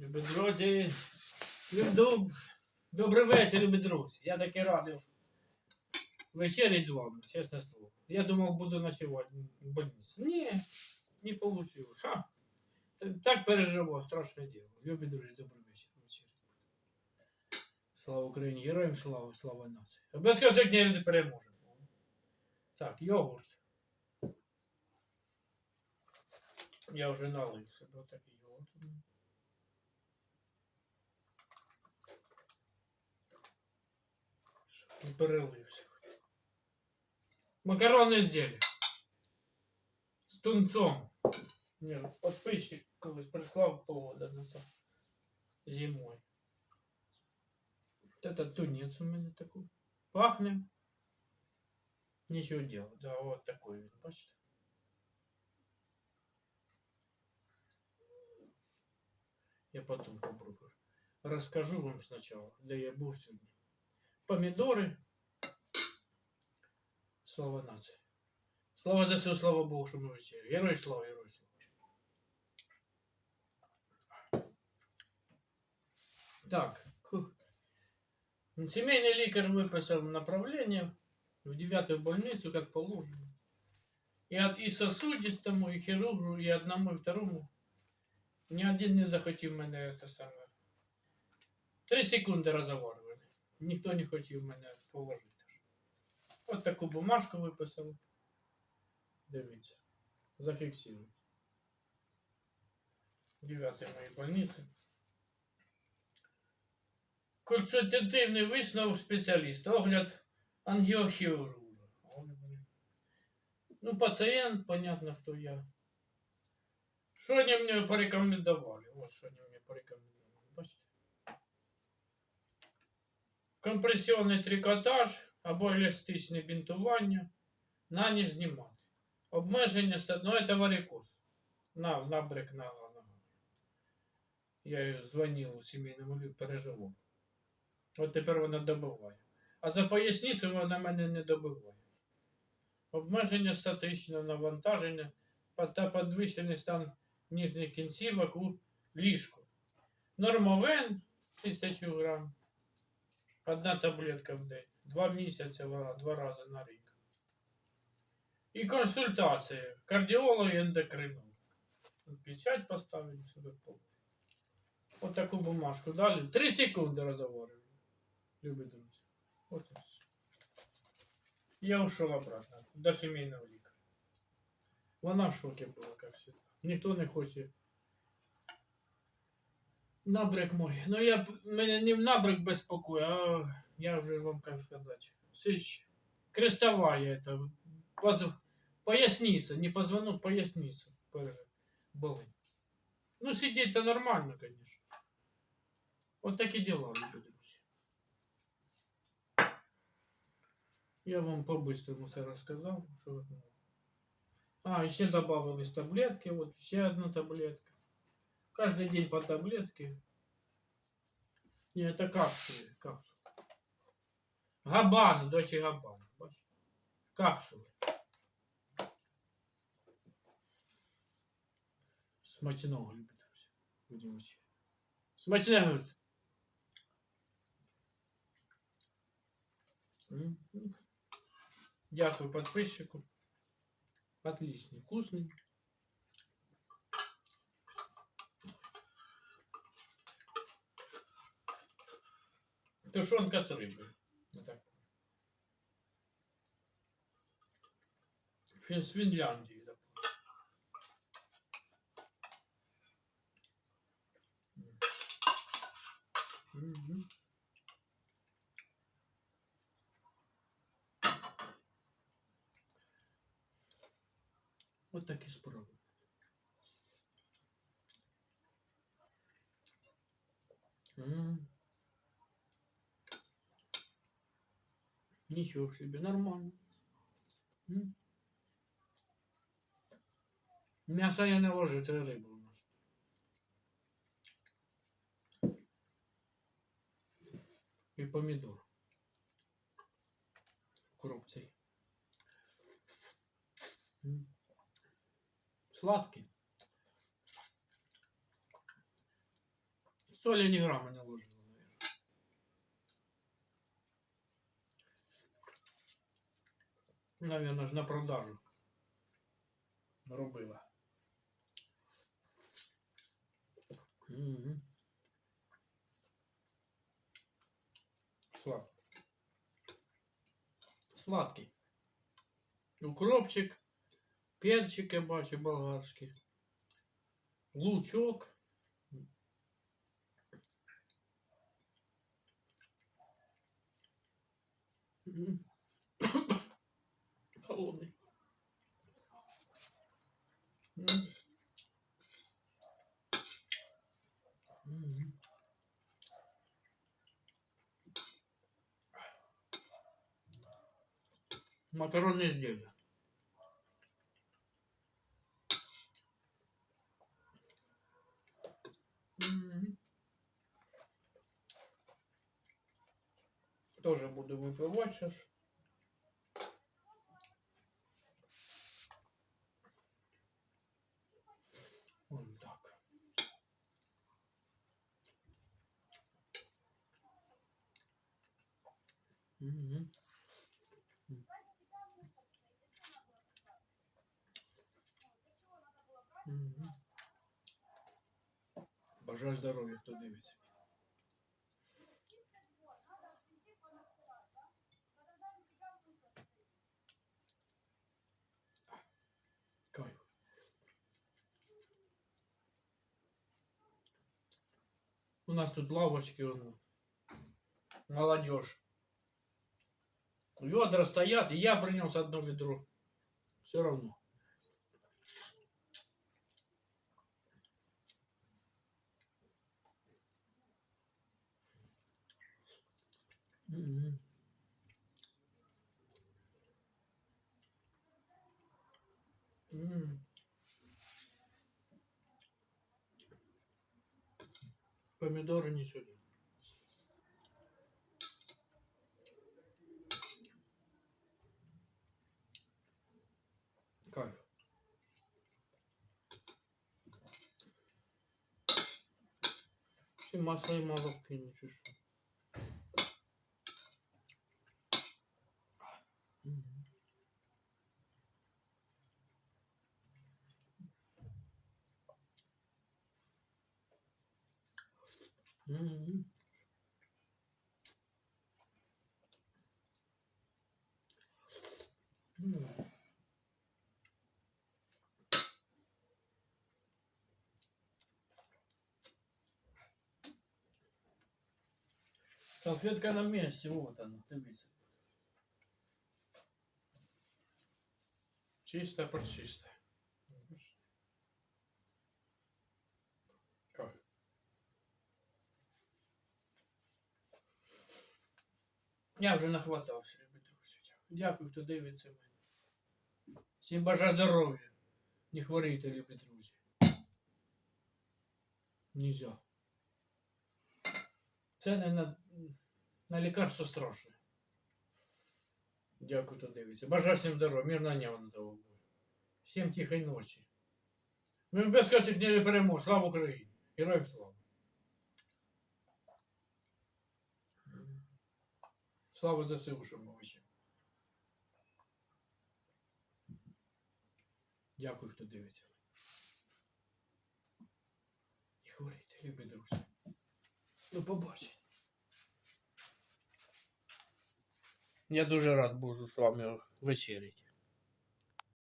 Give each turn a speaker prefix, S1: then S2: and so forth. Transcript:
S1: Любі друзі, люб- добрий вечір, любі друзі. Я таки радий вечерять з вами, чесне слово. Я думав, буду ночувати в больниці. Ні, не вийшло. Ха. Так переживав, страшне діло. Любі друзі, добрий вечір. вечір. Слава Україні, героям слава, слава нації. Безконфліктні люди переможемо. Так, йогурт. Я вже налив себе такий йогурт. перелився. Макаронне изделие. З тунцом. Ні, подписчик колись прислав повода на це. Зимой. Вот это тунец у мене такой. Пахне. Ничего делать. Да, вот такой він, бачите. Я потом попробую. Расскажу вам сначала, де я був сьогодні. Помідори. Слава нації. Слава ЗСУ, слава Богу, що ми всі. Герой слава, герой слава. Так. ху. Семейный лекарь выписал направление в девятую больницу, как положено. И, от- и сосудистому, и хирургу, и одному, и второму. Ни один не захотів мене это саме. Три секунди розговорювали. Ніхто не хотів мене положити. От таку бумажку виписали. Дивіться. Зафіксуйте. Дев'ятої моїй больниці. Консультативний висновок спеціаліста. Огляд ангіохірурга. Ну, пацієнт, понятно, хто я. Що вони мені порекомендували? От що вони мені порекомендували. Бачите? Компресіонний трикотаж або еластичне бінтування. На ніж знімати. Обмеження ста- ну це варикоз. На, набрик нога, нога. Я їй дзвонив у сімейному лікарю, переживав. От тепер вона добиває. А за поясницю вона мене не добиває. Обмеження статичного навантаження та підвищений стан нижніх кінцівок у ліжку. Нормовен 1000 грам. Одна таблетка в день. Два місяці два рази на рік. І консультації. Кардіолог і ендокринолог. Печать поставили сюди пол. От таку бумажку дали. Три секунди розговорювали. Любі друзі. От і все. Я ушел обратно до семейного лікаря. Вона в шокі була, як всегда. Ніхто не хоче. Набряк мой. Ну я мене не в набряк безпокою, а я вже вам как сказати. Сич. Крестовая это. Поз... Поясница, не позвонок, поясницу. Были. Ну, сидеть-то нормально, конечно. Вот такие дела, любі друзі. Я вам по-быстрому все рассказал. Что... думали. А, еще добавились таблетки. Вот еще одна таблетка. Каждый день по таблетке. Не, это капсулы. Капсулы. Габан, дочь Габан. Бачиш? Капсулы. Смачного, друзі. Будемо ще. Смачного. Дякую подписчику. Отличный, вкусный. Тушенка с рыбой. Вот так. Фин- С Финляндии. да. Мгм. Вот такі справи. М. Ничего себе, нормально. М. М'яса я не ложу, це риба у нас. І помідор. Коробцей. М. Сладкий. Соли ни грамма не ложила, наверное. Наверное, ж на продажу робила. Мгм. Слад... Сладкий. Укропчик, перчик я бачу болгарський, лучок. Холодный. М. М. Макаронные изделия. Тоже буду выпивать сейчас. Вон так. Мгм. Бажаю здоров'я, хто дивиться. Кайф. У нас тут лавочки, он, молодежь. Ведра стоят, и я принес одно ведро. Все равно. М. Помидоры не сюда. Кайф. Ще масло і мало кину, чи Мгм. М. Салфетка на месте, вот она, дивіться. Чисто под Я вже нахватався, любі друзі. Дякую, хто дивиться мене. Всім бажаю здоров'я. Не хворійте, любі друзі. Нельзя. Це не на, на лікарство страшне. Дякую, хто дивиться. Бажаю всім здоров'я, неба на того. Всім тихої ночі. Ми без качок не перемог. Слава Україні! Героям слава! Слава ЗСУ, що ми вищі. Дякую, хто дивиться. І говорите, любі друзі. До побачення. Я дуже рад буду з вами вечеряти.